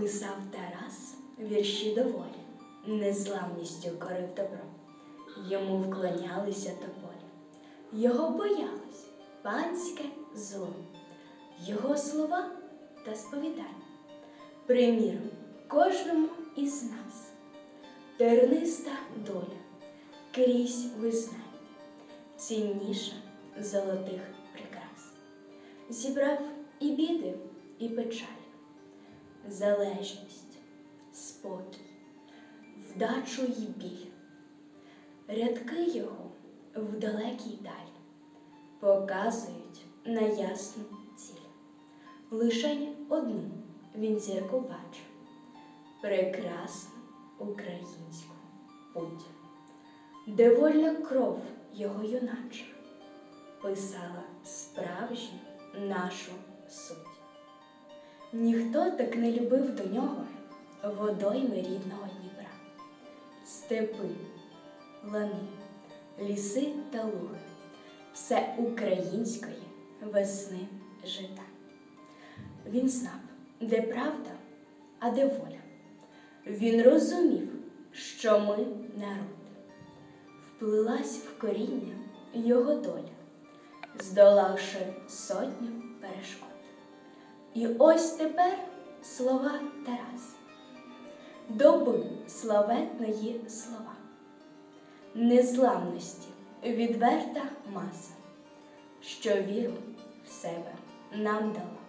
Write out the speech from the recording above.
Писав Тарас вірші доволі, незламністю корив добро. Йому вклонялися тополі, його боялось панське зло, його слова та сповідання. Приміром, кожному із нас терниста доля крізь визнань, цінніша золотих прикрас. Зібрав і біди, і печаль, залежність, спокій, вдачу й біль. Рядки його в далекій далі показують на ясну ціль. Лишень одну він зірку бачив прекрасну українську путь, де вольна кров його юначе писала справжню нашу суть. Ніхто так не любив до нього водойми рідного Дніпра, степи, лани, ліси та луги, все української весни жита. Він знав, де правда, а де воля. Він розумів, що ми народ. Вплилась в коріння його доля, здолавши сотню перешкод. І ось тепер слова Тараса, доби славетної слова, незламності відверта маса, що віру в себе нам дала.